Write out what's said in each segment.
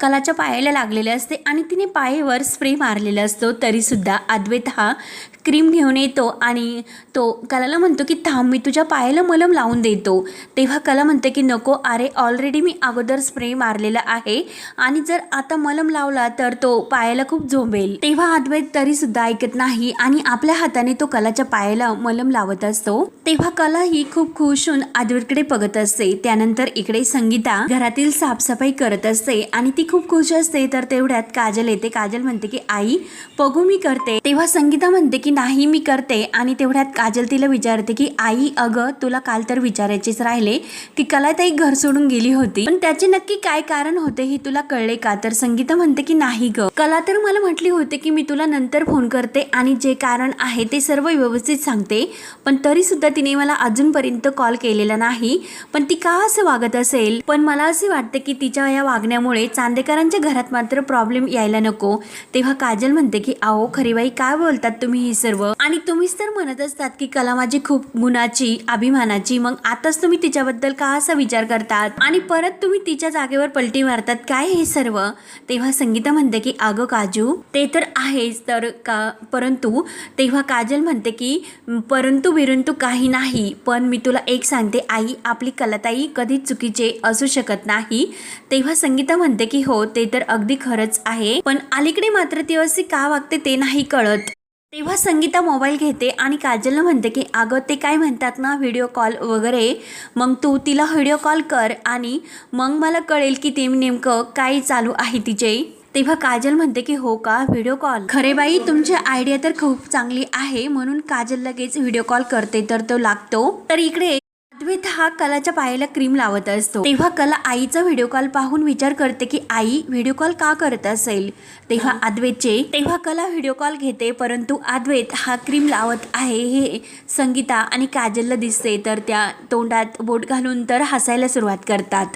कलाच्या पायाला लागलेले असते आणि तिने पायेवर स्प्रे मारलेला असतो. तरीसुद्धा अद्वैत हा क्रीम घेऊन येतो आणि तो कलाला म्हणतो की थांब मी तुझ्या पायाला मलम लावून देतो. तेव्हा कला म्हणते की नको अरे ऑलरेडी मी अगोदर स्प्रे मारलेला आहे आणि जर आता मलम लावला तर तो पायाला खूप झोंबेल. तेव्हा अद्वैत तरीसुद्धा ऐकत नाही आणि आपल्या हाताने तो कलाच्या पायाला मलम लावत असतो. तेव्हा कला ही खूप खुश होऊन अद्वैतकडे बघत असते. त्यानंतर इकडे संगीता घरातील साफसफाई करत असते आणि आणि ती खूप खुश असते. तर तेवढ्यात काजल येते. काजल म्हणते की आई बघू मी करते. तेव्हा संगीता म्हणते की नाही मी करते. आणि तेवढ्यात काजल तिला विचारते की आई अगं तुला काल तर विचारायचेच राहिले. की कलाताई घर सोडून गेली होती. पण त्याचे नक्की काय कारण होते हे तुला कळले का? तर संगीता म्हणते की नाही ग. कला तर मला म्हटली होती की मी तुला नंतर फोन करते आणि जे कारण आहे ते सर्व व्यवस्थित सांगते. पण तरी सुद्धा तिने मला अजूनपर्यंत कॉल केलेला नाही. पण ती का असं वागत असेल? पण मला असे वाटते की तिच्या या वागण्यामुळे चांदेकरांच्या घरात मात्र प्रॉब्लेम यायला नको. तेव्हा काजल म्हणते की आओ खरीबाई काय बोलतात तुम्ही हे सर्व? आणि तुम्हीच तर म्हणत असतात की कला माझी खूप गुणाची अभिमानाची. मग आताच तुम्ही तिच्याबद्दल का असा विचार करतात? आणि परत तुम्ही तिच्या जागेवर पलटी मारतात? काय हे सर्व? तेव्हा संगीता म्हणते की अगं काजू ते तर आहेच तर का परंतु तेव्हा काजल म्हणते की परंतु बिरंतु काही नाही पण मी तुला एक सांगते आई आपली कलाताई कधीच चुकीचे असू शकत नाही तेव्हा संगीता म्हणते म्हणते की हो ते तर अगदी खरंच आहे. पण अलीकडे मात्र ती असे का वागते ते नाही कळत. तेव्हा संगीता मोबाईल घेते आणि काजलला म्हणते की अगं ते काय म्हणतात ना व्हिडिओ कॉल वगैरे? मग तू तिला व्हिडिओ कॉल कर आणि मग मला कळेल की ते नेमकं काय चालू आहे तिचे. तेव्हा काजल म्हणते की हो का व्हिडिओ कॉल. खरे बाई तुमची आयडिया तर खूप चांगली आहे. म्हणून काजल लगेच व्हिडिओ कॉल करते तर तो लागतो. तर इकडे अद्वैत हा कलाच्या पायाला क्रीम लावत असतो. तेव्हा कला आईचा व्हिडिओ कॉल पाहून विचार करते की आई व्हिडिओ कॉल का करत असेल? तेव्हा अद्वैतचे तेव्हा कला व्हिडिओ कॉल घेते परंतु अद्वैत हा क्रीम लावत आहे. हे संगीता आणि काजलला दिसते तर त्या तोंडात बोट घालून तर हसायला सुरुवात करतात.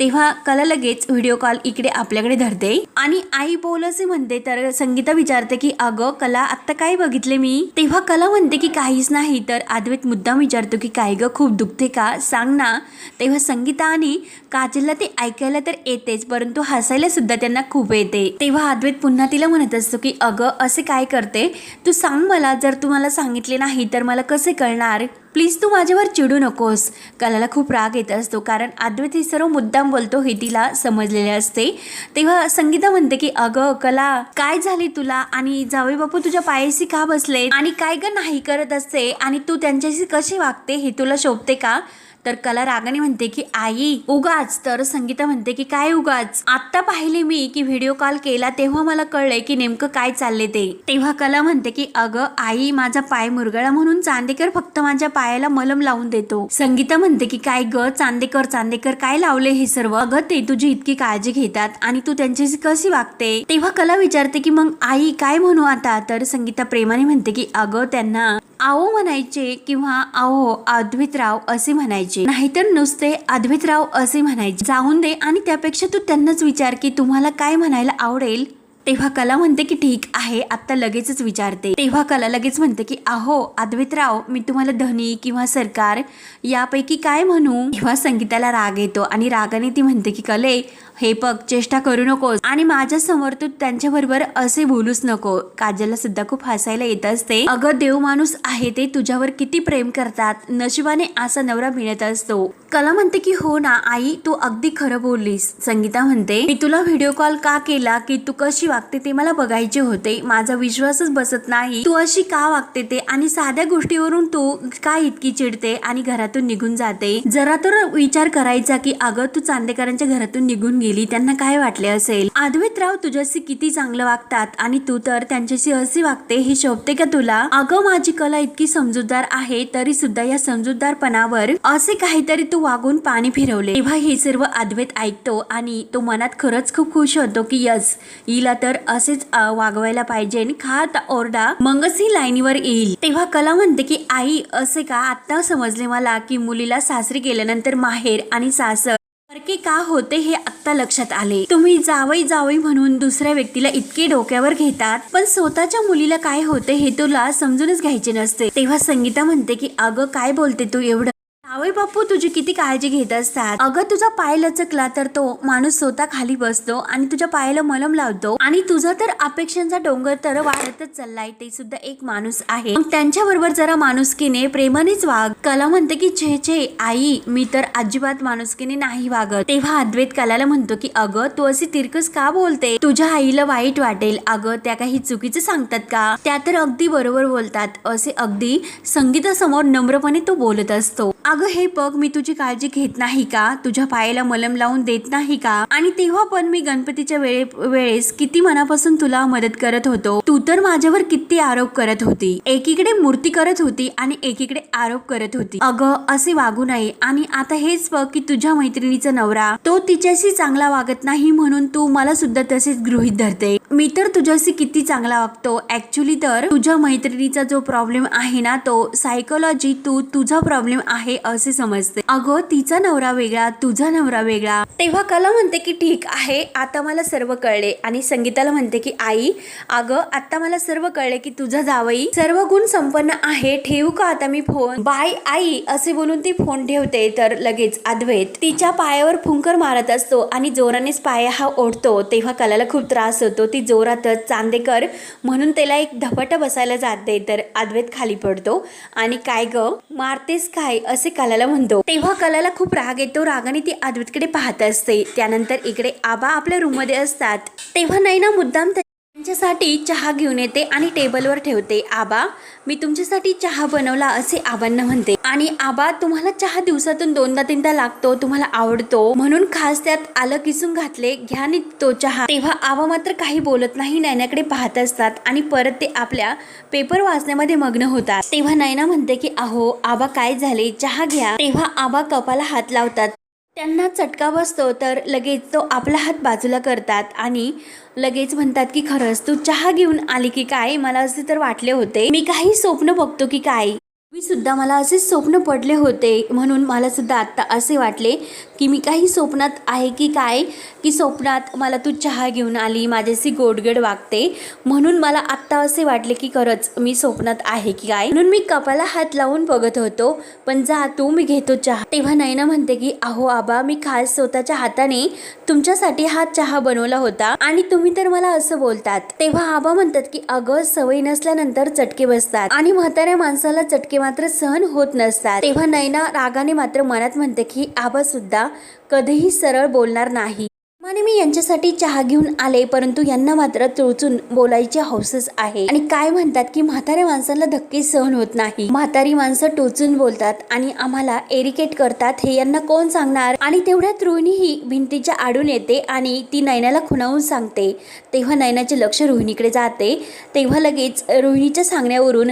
तेव्हा कला लगेच व्हिडिओ कॉल इकडे आपल्याकडे धरते. आणि आई बोल असे म्हणते तर संगीता विचारते की अगं कला आत्ता काय बघितले मी? तेव्हा कला म्हणते की काहीच नाही तर अद्वैत मुद्दाम विचारतो की काय ग खूप दुखते का? सांग ना. तेव्हा संगीता आणि काजलला ते ऐकायला तर येतेच परंतु हसायला सुद्धा त्यांना खूप येते. तेव्हा अद्वैत पुन्हा तिला म्हणत असतो की अगं असे काय करते? तू सांग मला जर तू मला सांगितले नाही तर मला कसे कळणार? प्लीज तू माझ्यावर चिडू नकोस. कलाला खूप राग येत असतो कारण अद्वैत हे सर्व मुद्दाम बोलतो हे तिला समजलेले असते. तेव्हा संगीता म्हणते की अगं कला काय झाले तुला? आणि जावे बापू तुझ्या पायाशी का बसले आणि काय ग नाही करत असते? आणि तू त्यांच्याशी कशी वागते? हे तुला शोभते का? तर कला रागाने म्हणते की आई उगाच. तर संगीता म्हणते की काय उगाच? आत्ता पाहिले मी की व्हिडिओ कॉल केला तेव्हा मला कळले की नेमकं काय चालले ते. तेव्हा कला म्हणते की अगं आई माझा पाय मुरगळा म्हणून चांदेकर फक्त माझ्या पायाला मलम लावून देतो. संगीता म्हणते की काय ग? चांदेकर चांदेकर काय लावले हे सर्व? अगं ते तुझी इतकी काळजी घेतात आणि तू त्यांच्याशी कशी वागते? तेव्हा कला विचारते की मग आई काय म्हणू आता? तर संगीता प्रेमाने म्हणते की अगं त्यांना आओ म्हणायचे किंवा आओ अद्वितराव असे म्हणायचे. नाहीतर नुसते अद्वितराव असे म्हणायचे. जाऊन दे आणि त्यापेक्षा तू त्यांनाच विचार की तुम्हाला काय म्हणायला आवडेल? तेव्हा कला म्हणते की ठीक आहे आत्ता लगेचच विचारते. तेव्हा कला लगेच म्हणते की अहो अद्वैतराव मी तुम्हाला धनी किंवा सरकार यापैकी काय म्हणू? तेव्हा संगीताला राग येतो आणि रागाने ती म्हणते की कले हे बघ चेष्टा करू नकोस. आणि माझ्यासमोर तू त्यांच्याबरोबर असे बोलूच नको. काजलला सुद्धा खूप हसायला येत असते. अगं देव माणूस आहे ते तुझ्यावर किती प्रेम करतात. नशिबाने असा नवरा मिळत असतो. कला म्हणते की हो ना आई तू अगदी खरं बोललीस. संगीता म्हणते मी तुला व्हिडिओ कॉल का केला? की तू कशी वागते ते मला बघायचे होते. माझा विश्वासच बसत नाही. तू अशी का वागते ते? आणि साध्या गोष्टीवरून तू का इतकी चिडते आणि घरातून निघून जाते? जरा तर विचार करायचा की अगं तू चांदेकरांच्या घरातून निघून गेली त्यांना काय वाटले असेल? अद्वैतराव तुझ्याशी किती चांगलं वागतात आणि तू तर त्यांच्याशी असे वागते हे शोभते का तुला? अगं माझी कला इतकी समजूतदार आहे तरी सुद्धा या समजूतदारपणावर असे काहीतरी तू वागून पाणी फिरवले. तेव्हा हे सर्व अद्वैत ऐकतो आणि तो मनात खरंच खूप खुश होतो की यस हिला तर असेच वागवायला पाहिजे खात ओरडा मगच ही लाईनीवर येईल. तेव्हा कला म्हणते की आई असे का? आता समजले मला की मुलीला सासरी गेल्यानंतर माहेर आणि सासर फरके का होते हे आत्ता लक्षात आले. तुम्ही जावई जावई म्हणून दुसऱ्या व्यक्तीला इतके डोक्यावर घेतात पण स्वतःच्या मुलीला काय होते हे तुला समजूनच घ्यायचे नसते. तेव्हा संगीता म्हणते की अगं काय बोलते तू एवढं? आवय बापू तुझी किती काळजी घेत असतात? अगं तुझा पाय लचकला तर तो माणूस स्वतः खाली बसतो आणि तुझ्या पायाला मलम लावतो आणि तुझा तर अपेक्षांचा डोंगर तर वाढतच चाललाय ते सुद्धा एक माणूस आहे. त्यांच्या बरोबर जरा माणुसकीने प्रेमानेच वाग. कला म्हणते की छे छे आई मी तर अजिबात माणुसकीने नाही वागत. तेव्हा अद्वैत कलाला म्हणतो की अगं तू अशी तिरकस का बोलते? तुझ्या आईला वाईट वाटेल. अगं त्या काही चुकीचं सांगतात का? त्या तर अगदी बरोबर बोलतात. असे अगदी संगीतासमोर नम्रपणे तो बोलत असतो. अगं हे बघ मी तुझी काळजी घेत नाही का? तुझ्या पायाला मलम लावून देत नाही का? आणि तेव्हा पण मी गणपतीच्या वेळे वेळेस किती मनापासून तुला मदत करत होतो तू तर माझ्यावर किती आरोप करत होती. एकीकडे मूर्ती करत होती आणि एकीकडे आरोप करत होती. अगं असे वागू नये. आणि आता हेच बघ की तुझ्या मैत्रिणीचा नवरा तो तिच्याशी चांगला वागत नाही म्हणून तू मला सुद्धा तसेच गृहित धरते. मी तर तुझ्याशी किती चांगला वागतो. ऍक्च्युली तर तुझ्या मैत्रिणीचा जो प्रॉब्लेम आहे ना तो सायकोलॉजी तू तुझा प्रॉब्लेम आहे असे समजते. अगं तिचा नवरा वेगळा तुझा नवरा वेगळा. तेव्हा कला म्हणते की ठीक आहे आता मला सर्व कळले. आणि संगीताला म्हणते की आई अगं आता मला सर्व कळले की तुझा जावई सर्व गुण संपन्न आहे. ठेवू का आता मी फोन? बाय आई असे बोलून ती फोन ठेवते. तर लगेच अद्वैत तिच्या पायावर फुंकर मारत असतो आणि जोरानेच पाया हा ओढतो. तेव्हा कलाला खूप त्रास होतो. ती जोरातच चांदेकर म्हणून त्याला एक धपट बसायला जाते. तर अद्वैत खाली पडतो आणि काय ग मारतेस काय? असे कलाला म्हणतो. तेव्हा कलाला खूप राग येतो. रागाने ती अद्वैतकडे पाहत असते. त्यानंतर इकडे आबा आपल्या रूममध्ये असतात. तेव्हा नैना मुद्दाम त्यांच्यासाठी चहा घेऊन येते आणि टेबलवर ठेवते. आबा मी तुमच्यासाठी चहा बनवला असे आबांना म्हणते. आणि आबा तुम्हाला चहा दिवसातून दोनदा तीनदा लागतो तुम्हाला आवडतो. म्हणून खास त्यात आलं किसून घातले. घ्या नी तो चहा. तेव्हा आबा मात्र काही बोलत नाही नैनाकडे पाहत असतात आणि परत ते आपल्या पेपर वाचण्यामध्ये मग्न होतात. तेव्हा नैना म्हणते की अहो आबा काय झाले? चहा घ्या. तेव्हा आबा कपाला हात लावतात. त्यांना चटका बसतो तर लगेच तो आपला हात बाजूला करतात आणि लगेच म्हणतात की खरंच तू चहा घेऊन आली की काय? मला असे तर वाटले होते. मी काही स्वप्न बघतो की काय? मी सुद्धा मला असे स्वप्न पडले होते म्हणून मला सुद्धा आत्ता असे वाटले की मी काही स्वप्नात आहे की काय? की स्वप्नात मला तू चहा घेऊन आली माझ्याशी गोडगड वागते म्हणून मला आत्ता असे वाटले की खरंच मी स्वप्नात आहे की काय? म्हणून मी कपाला हात लावून बघत होतो पण जा तू मी घेतो चहा. तेव्हा नैना म्हणते की अहो आबा मी खास स्वतःच्या हाताने तुमच्यासाठी हा चहा बनवला होता आणि तुम्ही तर मला असं बोलतात. तेव्हा आबा म्हणतात की अगं सवय नसल्यानंतर चटके बसतात आणि म्हाताऱ्या माणसाला चटके मात्र सहन होत नसतात. तेव्हा नैना रागाने मात्र मनात म्हणते की आबा सुद्धा कधीही सरळ बोलणार नाही. माने मी यांच्यासाठी चहा घेऊन आले परंतु यांना मात्र तुळचून बोलायची हौसच आहे. आणि काय म्हणतात की म्हाताऱ्या माणसांना धक्के सहन होत नाही. म्हातारी माणसं टोचून बोलतात आणि आम्हाला एरिकेट करतात हे यांना कोण सांगणार? आणि तेवढ्यात रोहिणीही भिंतीच्या आडून येते आणि ती नैनाला खुणावून सांगते. तेव्हा नैनाचे लक्ष रोहिणीकडे जाते. तेव्हा लगेच रोहिणीच्या सांगण्यावरून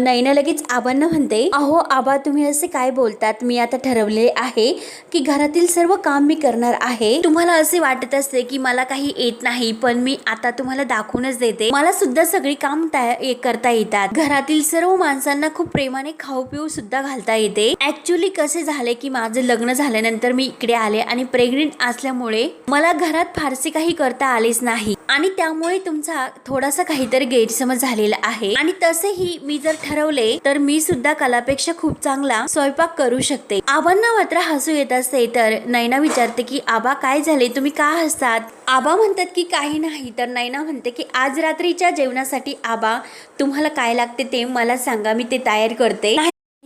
नैना लगेच आबांना म्हणते अहो आबा तुम्ही असे काय बोलतात? मी आता ठरवले आहे की घरातील सर्व काम मी करणार आहे. तुम्हाला असे वाटत असते की मला काही येत नाही पण मी आता तुम्हाला दाखवूनच देते. मला सुद्धा सगळी काम करता येतात. घरातील सर्व माणसांना खूप प्रेमाने खाऊ पिऊ सुद्धा घालता येते. ऍक्च्युली कसे झाले की माझं लग्न झाल्यानंतर मी इकडे आले आणि प्रेग्नेंट असल्यामुळे मला घरात फारसे काही करता आलेच नाही. आणि त्यामुळे तुमचा थोडासा काहीतरी गैरसमज झालेला आहे. आणि तसेही मी जर ठरवले तर मी सुद्धा कलापेक्षा खूप चांगला स्वयंपाक करू शकते. आबांना मात्र हसू येत असते तर नैना विचारते की आबा काय झाले? तुम्ही का हसतात? आबा म्हणतात की काही नाही. तर नैना म्हणते की आज रात्रीच्या जेवणासाठी आबा तुम्हाला काय लागते ते मला सांगा मी ते तयार करते.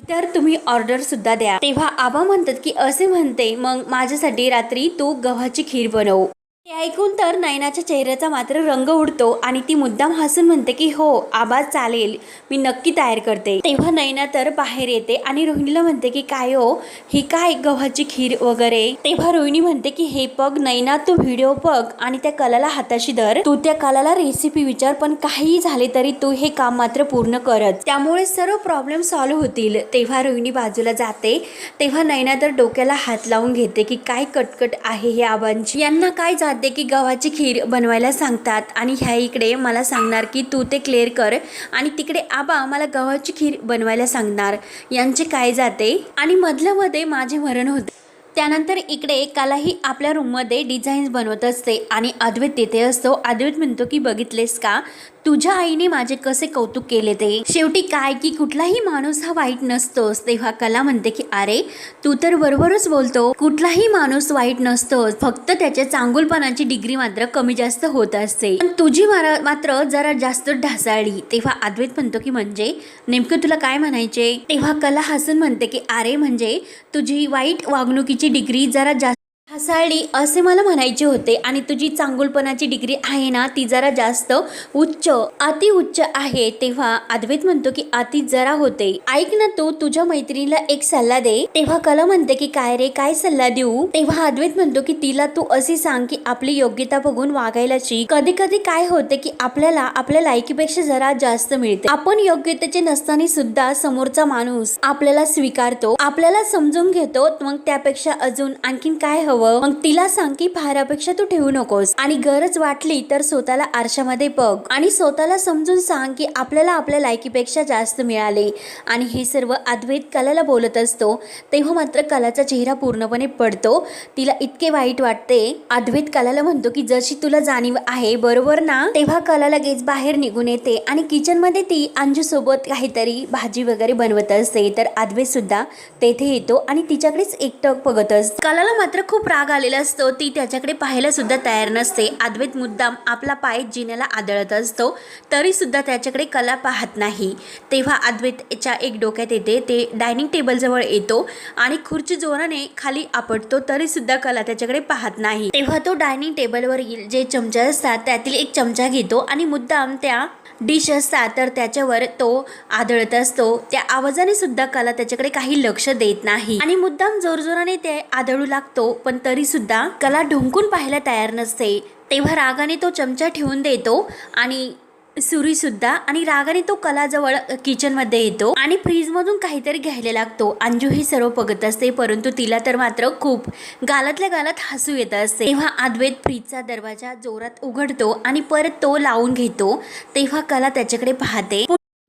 तर तुम्ही ऑर्डर सुद्धा द्या. तेव्हा आबा म्हणतात की असे म्हणते मग माझ्यासाठी रात्री तू गव्हाची खीर बनव. ते ऐकून तर नयनाच्या चेहऱ्याचा मात्र रंग उडतो आणि ती मुद्दाम हसून म्हणते की हो आवाज चालेल. मी नक्की तयार करते. तेव्हा नयना तर बाहेर येते आणि रोहिणीला म्हणते की काय हो? ही काय गव्हाची खीर वगैरे? तेव्हा रोहिणी म्हणते की हे बघ नयना तू व्हिडिओ बघ आणि त्या कलाला हाताशी धर. तू त्या कलाला रेसिपी विचार पण काहीही झाले तरी तू हे काम मात्र पूर्ण करत. त्यामुळे सर्व प्रॉब्लेम सॉल्व्ह होतील. तेव्हा रोहिणी बाजूला जाते. तेव्हा नयना तर डोक्याला हात लावून घेते की काय कटकट आहे हे आबांची. यांना काय जाते की गव्हाची खीर बनवायला सांगतात. आणि ह्या इकडे मला सांगणार की तू ते क्लिअर कर. आणि तिकडे आबा मला गव्हाची खीर बनवायला सांगणार. यांचे काय जाते? आणि मधल्यामध्ये माझे मरण होते. त्यानंतर इकडे कलाही आपल्या रूममध्ये डिझाईन्स बनवत असते आणि अद्वैत तिथे असतो. अद्वैत म्हणतो की बघितलेस का? तुझ्या आईने माझे कसे कौतुक केले ते? शेवटी काय की कुठलाही माणूस हा वाईट नसतोच. तेव्हा कला म्हणते की अरे तू तर बरोबरच बोलतो. कुठलाही माणूस वाईट नसतोच. फक्त त्याच्या चांगुलपणाची डिग्री मात्र कमी जास्त होत असते. पण तुझी मात्र जरा जास्त ढासाळली. तेव्हा अद्वैत म्हणतो की म्हणजे? नेमकं तुला काय म्हणायचे? तेव्हा कला हसून म्हणते की अरे म्हणजे? तुझी वाईट वागणुकीची डिग्री जरा जास्त हसाळली असे मला म्हणायचे होते आणि तुझी चांगुलपणाची डिग्री आहे ना ती जरा जास्त उच्च अति उच्च आहे. तेव्हा अद्वैत म्हणतो की अति जरा होते. ऐक ना तू तुझ्या मैत्रिणीला एक सल्ला दे. तेव्हा कला म्हणते की काय रे काय सल्ला देऊ? तेव्हा अद्वैत म्हणतो की तिला तू असे सांग की आपली योग्यता बघून वागायला शिक कधी कधी काय होते की आपल्याला आपल्या लायकीपेक्षा जरा जास्त मिळते. आपण योग्यतेचे नसताना सुद्धा समोरचा माणूस आपल्याला स्वीकारतो आपल्याला समजून घेतो मग त्यापेक्षा अजून आणखीन काय हवं? मग तिला सांग की भारापेक्षा तू ठेवू नकोस. आणि गरज वाटली तर स्वतःला आरशामध्ये बघ. आणि स्वतःला समजून सांग की आपल्याला आपल्या लायकीपेक्षा जास्त मिळाले. आणि हे सर्व अद्वैत कलाला बोलत असतो. तेव्हा मात्र कलाचा चेहरा पूर्णपणे पडतो. तिला इतके वाईट वाटते. अद्वैत कलाला म्हणतो की जशी तुला जाणीव आहे बरोबर ना? तेव्हा कला लगेच बाहेर निघून येते. आणि किचनमध्ये ती अंजूसोबत काहीतरी भाजी वगैरे बनवत असते. तर अद्वैत सुद्धा तेथे येतो आणि तिच्याकडेच एकटक बघत असते. कलाला मात्र खूप राग आलेला असतो ती त्याच्याकडे पाहायला सुद्धा तयार नसते. अद्वैत मुद्दाम आपला पाय जिन्याला आदळत असतो तरी सुद्धा त्याच्याकडे कला पाहत नाही. तेव्हा अद्वैतच्या एक डोक्यात येते ते डायनिंग टेबलजवळ येतो आणि खुर्ची जोराने खाली आपटतो तरी सुद्धा कला त्याच्याकडे पाहत नाही. तेव्हा तो डायनिंग टेबलवरील जे चमचे असतात त्यातील एक चमचा घेतो आणि मुद्दाम त्या डिश असतात तर त्याच्यावर तो आदळत असतो. त्या आवाजाने सुद्धा कला त्याच्याकडे काही लक्ष देत नाही. आणि मुद्दाम जोरजोराने ते आदळू लागतो पण तरी सुद्धा कला ढुंकून पाहायला तयार नसते. तेव्हा रागाने तो चमचा ठेवून देतो आणि सुरी सुद्धा आणि रागाने तो कलाजवळ किचनमध्ये येतो आणि फ्रीज मधून काहीतरी घ्यायला लागतो. अंजू हे सर्व बघत असते परंतु तिला तर मात्र खूप गालातल्या गालात हसू येत असते. तेव्हा अद्वैत फ्रीजचा दरवाजा जोरात उघडतो आणि परत तो लावून घेतो. तेव्हा कला त्याच्याकडे पाहते.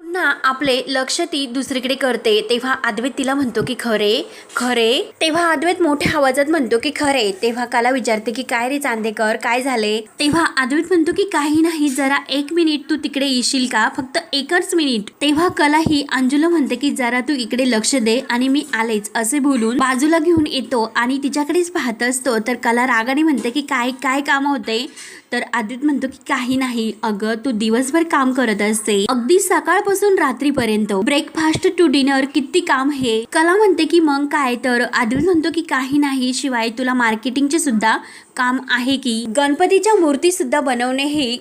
पुन्हा आपले लक्ष ती दुसरीकडे करते. तेव्हा अद्वैत तिला म्हणतो की खरे खरे. तेव्हा अद्वैत मोठ्या आवाजात म्हणतो की खरे. तेव्हा काला विचारते की काय रे चांदेकर काय झाले? तेव्हा अद्वैत म्हणतो की काही नाही जरा एक मिनिट तू तिकडे येशील का? फक्त एकच मिनिट. तेव्हा कला ही अंजुला म्हणते की जरा तू इकडे लक्ष दे आणि मी आलेच असे बोलून बाजूला घेऊन येतो आणि तिच्याकडेच पाहत असतो. तर कला रागाने म्हणते की काय काय काम होते? तर आदित म्हणतो की काही नाही. अगं तू दिवसभर काम करत असते. अगदी सकाळपासून रात्रीपर्यंत ब्रेकफास्ट टू डिनर किती काम हे. कला म्हणते की मग काय? तर आदित म्हणतो की काही नाही. शिवाय तुला मार्केटिंगचे सुद्धा काम आहे की. गणपतीच्या मूर्ती सुद्धा बनवणे हे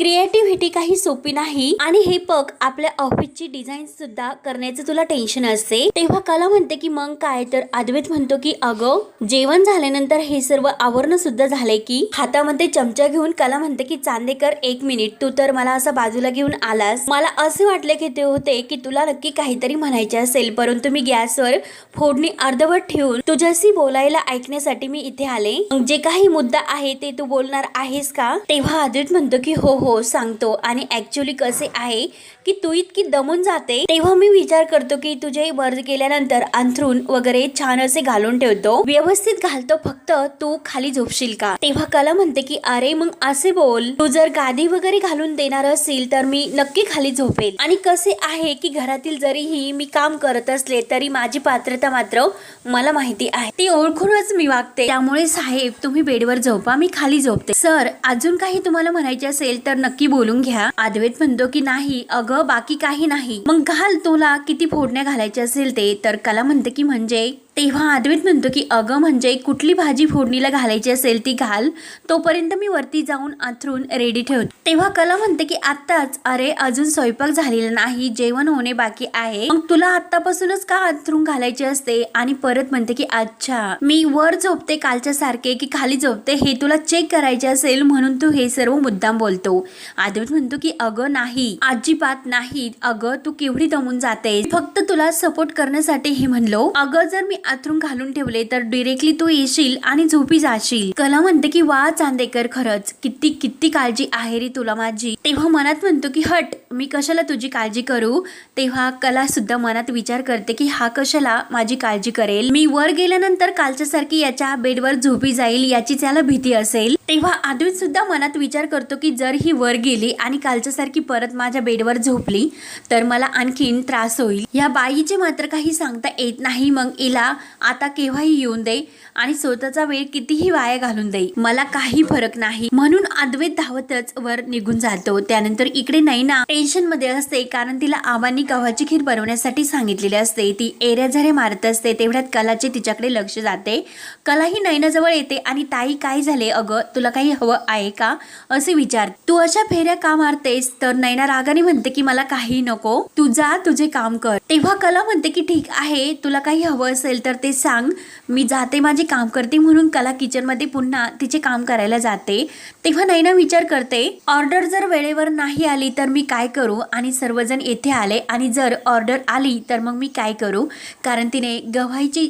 क्रिएटिव्हिटी काही सोपी नाही आणि हे पग आपल्या ऑफिसची डिझाईन सुद्धा करण्याचं तुला टेन्शन असते. तेव्हा कला म्हणते की मग काय? तर अद्वैत म्हणतो की अगं जेवण झाल्यानंतर हे सर्व आवरण सुद्धा झाले की? हातामध्ये चमचा घेऊन कला म्हणते की चांदेकर एक मिनिट. तू तर मला असं बाजूला घेऊन आलास. मला असे वाटले की ते होते की तुला नक्की काहीतरी म्हणायचे असेल परंतु मी गॅसवर फोडणी अर्धवट ठेवून तुझ्याशी बोलायला ऐकण्यासाठी मी इथे आले. मग जे काही मुद्दा आहे ते तू बोलणार आहेस का? तेव्हा अद्वैत म्हणतो की हो हो. हो सांगतो. आणि ॲक्च्युली कसे आहे की तू इतकी दमून जाते. तेव्हा मी विचार करतो की तुझे वर गेल्यानंतर अंथरूण वगैरे छान असे घालून ठेवतो. व्यवस्थित घालतो फक्त तू खाली झोपशील का? तेव्हा कला म्हणते की अरे मग असे बोल. तू जर गादी वगैरे घालून देणार असेल तर मी नक्की खाली झोपेल आणि कसे आहे की घरातील जरीही मी काम करत असले तरी माझी पात्रता मात्र मला माहिती आहे. ती ओळखूनच मी वागते. त्यामुळे साहेब तुम्ही बेडवर झोपा मी खाली झोपते. सर अजून काही तुम्हाला म्हणायचे असेल तर नक्की बोलून घ्या. आदवेत म्हणतो की नाही अगं बाकी काही नाही. मग घाल तुला किती फोडण्या घालायचे असेल ते. तर कला म्हणते की म्हणजे तेव्हा अद्वैत म्हणतो की अगं म्हणजे कुठली भाजी फोडणीला घालायची असेल ती घाल. तोपर्यंत मी वरती जाऊन आथरून रेडी ठेवते. तेव्हा कला म्हणते की आत्ताच अरे अजून स्वयंपाक झालेला नाही जेवण होणे बाकी आहे. मग तुला आत्तापासूनच का अंथरून घालायचे असते? आणि परत म्हणते की अच्छा मी वर झोपते कालच्या सारखे की खाली झोपते हे तुला चेक करायचे असेल म्हणून तू हे सर्व मुद्दाम बोलतो. अद्वैत म्हणतो की अगं नाही अजिबात नाही. अगं तू केवढी दमून जाते फक्त तुला सपोर्ट करण्यासाठी हे म्हणलो. अगं जर मी अथरून घालून ठेवले तर डिरेक्टली तू येशील आणि झोपी जाशील. कला म्हणते की वा चांदेकर खरंच. किती किती काळजी आहे रे तुला माझी. तेव्हा मनात म्हणतो की हट मी कशाला तुझी काळजी करू? तेव्हा कला सुद्धा मनात विचार करते की हा कशाला माझी काळजी करेल? मी वर गेल्यानंतर कालच्या सारखी याच्या बेडवर झोपी जाईल याची त्याला भीती असेल? तेव्हा अद्वैत सुद्धा मनात विचार करतो की जर ही वर गेली आणि कालच्या सारखी परत माझ्या बेडवर झोपली तर मला आणखीन त्रास होईल. या बाईचे मात्र काही सांगता येत नाही. मग इला आता केव्हाही येऊन दे आणि स्वतःचा वेळ कितीही वाया घालून दे. मला काही फरक नाही. म्हणून अद्वैत धावतच वर निघून जातो. त्यानंतर इकडे नैना टेन्शनमध्ये असते. कारण तिला आबांनी गव्हाची खीर बनवण्यासाठी सांगितलेली असते. ती एऱ्या मारत असते. तेवढ्यात कलाचे तिच्याकडे लक्ष जाते. कला ही नैनाजवळ येते आणि ताई काय झाले? अगं तुला काही हवं आहे का? असे विचार. तू अशा फेऱ्या का मारतेस? तर नैना रागाने म्हणते की मला काही नको. तू जा तुझे काम कर. तेव्हा कला म्हणते की ठीक आहे. तुला काही हवं असेल तर ते सांग. मी जाते माझे काम करते म्हणून कला किचनमध्ये पुन्हा तिचे काम करायला जाते. तेव्हा नैना विचार करते ऑर्डर जर वेळेवर नाही आली तर मी काय करू? आणि सर्वजण येथे आले आणि जर ऑर्डर आली तर मग मी काय करू? कारण तिने गव्हाची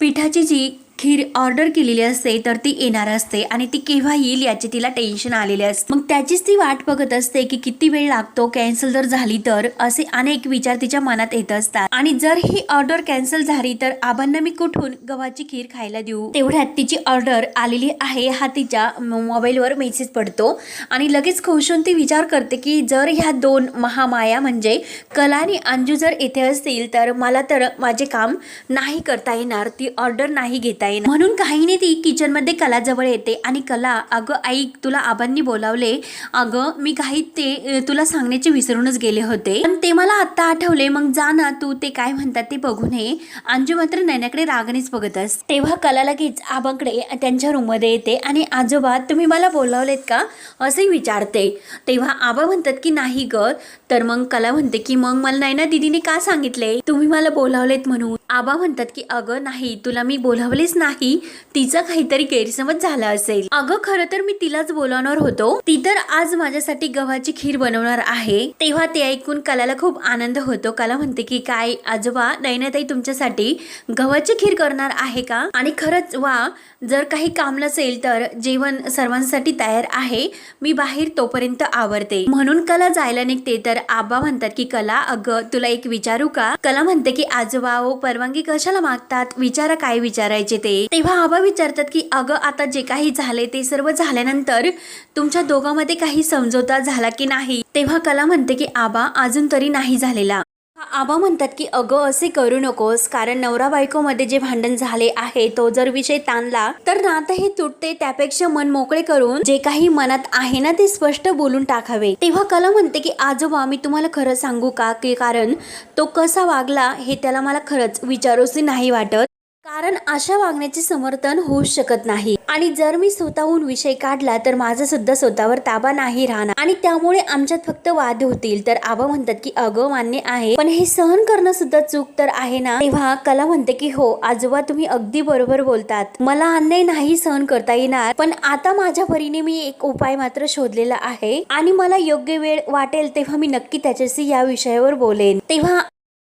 पिठाची जी खीर ऑर्डर केलेली असते तर ती येणार असते आणि ती केव्हा येईल याचे तिला टेन्शन आलेले असते. मग त्याचीच ती वाट बघत असते की किती वेळ लागतो कॅन्सल जर झाली तर असे अनेक विचार तिच्या मनात येत असतात. आणि जर ही ऑर्डर कॅन्सल झाली तर आबांना मी कुठून गव्हाची खीर खायला देऊ? तेवढ्यात तिची ऑर्डर आलेली आहे हा तिच्या मोबाईलवर मेसेज पडतो. आणि लगेच खुश होऊन ती विचार करते की जर ह्या दोन महामाया म्हणजे कला आणि अंजू जर येथे असतील तर मला तर माझे काम नाही करता येणार ती ऑर्डर नाही घेता येणार म्हणून काही नाही ती किचनमध्ये कला जवळ येते आणि कला अगं ऐक तुला आबांनी बोलावले. अगं मी काही ते तुला सांगण्याचे विसरूनच गेले होते. पण ते मला आता आठवले. मग जा ना तू ते काय म्हणतात ते बघून नये. अंजू मात्र नैनाकडे रागणेच बघत अस. तेव्हा कला लगेच आबांकडे त्यांच्या रूममध्ये येते आणि आजोबा तुम्ही मला बोलावलेत का? असे विचारते. तेव्हा आबा म्हणतात की नाही ग. तर मग कला म्हणते की मग मला नैना दिदीने का सांगितले? तुम्ही मला बोलावलेत म्हणून. आबा म्हणतात की अगं नाही तुला मी बोलावलेच नाही तिचा काहीतरी गैरसमज झाला असेल. अगं खरं तर मी तिलाच बोलावणार होतो. ती तर आज माझ्यासाठी गव्हाची खीर बनवणार आहे. तेव्हा ते ऐकून कलाला खूप आनंद होतो. कला म्हणते की काय आजोबा नैनाताई तुमच्यासाठी गव्हाची खीर करणार आहे का? आणि खरंच वा जर काही काम नसेल तर जेवण सर्वांसाठी तयार आहे. मी बाहेर तोपर्यंत आवरते. म्हणून कला जायला निघते. तर आबा म्हणतात की कला अगं तुला एक विचारू का? कला म्हणते की आजोबा ओ परवानगी कशाला मागतात? विचारा काय विचारायचे येते तेव्हा आबा विचारतात की अगं आता जे काही झाले ते सर्व झाल्यानंतर तुमच्या दोघांमध्ये काही समझोता झाला की नाही? तेव्हा कला म्हणते की आबा अजून तरी नाही झालेला. आबा म्हणतात की अगं असे करू नकोस कारण नवरा बायकोमध्ये जे भांडण झाले आहे तो जर विषय ताणला तर नातं हे तुटते त्यापेक्षा मन मोकळे करून जे काही मनात आहे ना ते स्पष्ट बोलून टाकावे. तेव्हा कला म्हणते की आजोबा मी तुम्हाला खरं सांगू का? की कारण तो कसा वागला हे त्याला मला खरंच विचारूसी नाही वाटत. कारण अशा वागण्याचे समर्थन होऊ शकत नाही. आणि जर मी स्वतःहून विषय काढला तर माझा सुद्धा स्वतःवर ताबा नाही राहणार. आणि त्यामुळे आमच्यात फक्त वाद होतील. तर आबा म्हणतात की अगं मान्य आहे. पण हे सहन करणं सुद्धा चूक तर आहे ना? तेव्हा कला म्हणते की हो आजोबा तुम्ही अगदी बरोबर बोलतात. मला अन्याय नाही सहन करता येणार. पण आता माझ्या परीने मी एक उपाय मात्र शोधलेला आहे. आणि मला योग्य वेळ वाटेल तेव्हा मी नक्की त्याच्याशी या विषयावर बोलेन. तेव्हा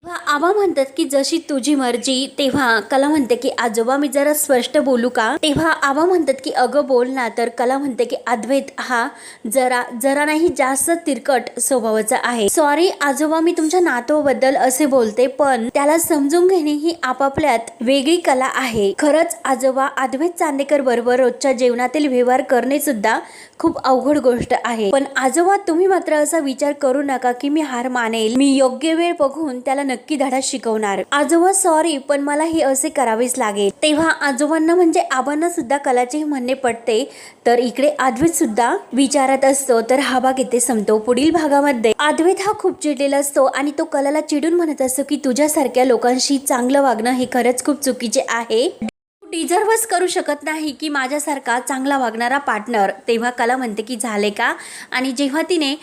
तेव्हा आबा म्हणतात की जशी तुझी मर्जी तेव्हा कला म्हणते की आजोबा मी जरा स्पष्ट बोलू का? तेव्हा आबा म्हणतात की अगं बोल ना तर कला म्हणते की अद्वैत हा जरा जरा नाही जास्त तिरकट स्वभावाचा आहे. सॉरी आजोबा मी तुमच्या नातवाबद्दल असे बोलते पण त्याला समजून घेणे ही आपापल्यात वेगळी कला आहे. खरंच आजोबा अद्वैत चांदेकर बरोबर रोजच्या जेवणातील व्यवहार करणे सुद्धा खूप अवघड गोष्ट आहे. पण आजोबा तुम्ही मात्र असा विचार करू नका की मी हार मानेल. मी योग्य वेळ बघून त्याला नक्की धडा शिकवणार. आजोबा सॉरी पण मला हे असे करावेच लागेल. तेव्हा आजोबांना म्हणजे आबांना सुद्धा कलाचे म्हणणे पडते तर इकडे अद्वैत सुद्धा विचारत असतो. तर हा भाग इथे संपतो. पुढील भागामध्ये. अद्वैत हा खूप चिडलेला असतो आणि तो कलाला चिडून म्हणत असतो की तुझ्यासारख्या लोकांशी चांगलं वागणं हे खरंच खूप चुकीचे आहे. डिझर्वच करू शकत नाही की माझ्यासारखा चांगला वागणारा पार्टनर तेव्हा कला म्हणते की झाले का? आणि जेव्हा तिने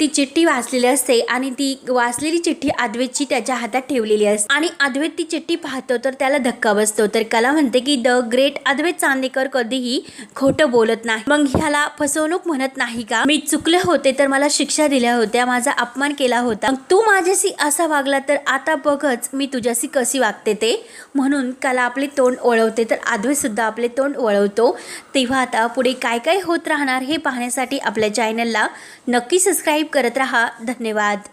ती चिठ्ठी वाचलेली असते आणि ती वाचलेली चिठ्ठी अद्वैतची त्याच्या हातात ठेवलेली असते आणि अद्वैत ती चिठ्ठी पाहतो तर त्याला धक्का बसतो. तर कला म्हणते की द ग्रेट अद्वैत चांदेकर कधीही खोटं बोलत नाही. मग ह्याला फसवणूक म्हणत नाही का? मी चुकले होते तर मला शिक्षा दिल्या होत्या माझा अपमान केला होता. मग तू माझ्याशी असा वागला तर आता बघच मी तुझ्याशी कशी वागते ते? म्हणून कला आपले तोंड वळवते तर अद्वैत आपले तोंड वळवतो. तेव्हा आता पुढे काय काय होत राहणार हे पाहण्यासाठी आपल्या चॅनलला नक्की सबस्क्राईब करत राहा. धन्यवाद.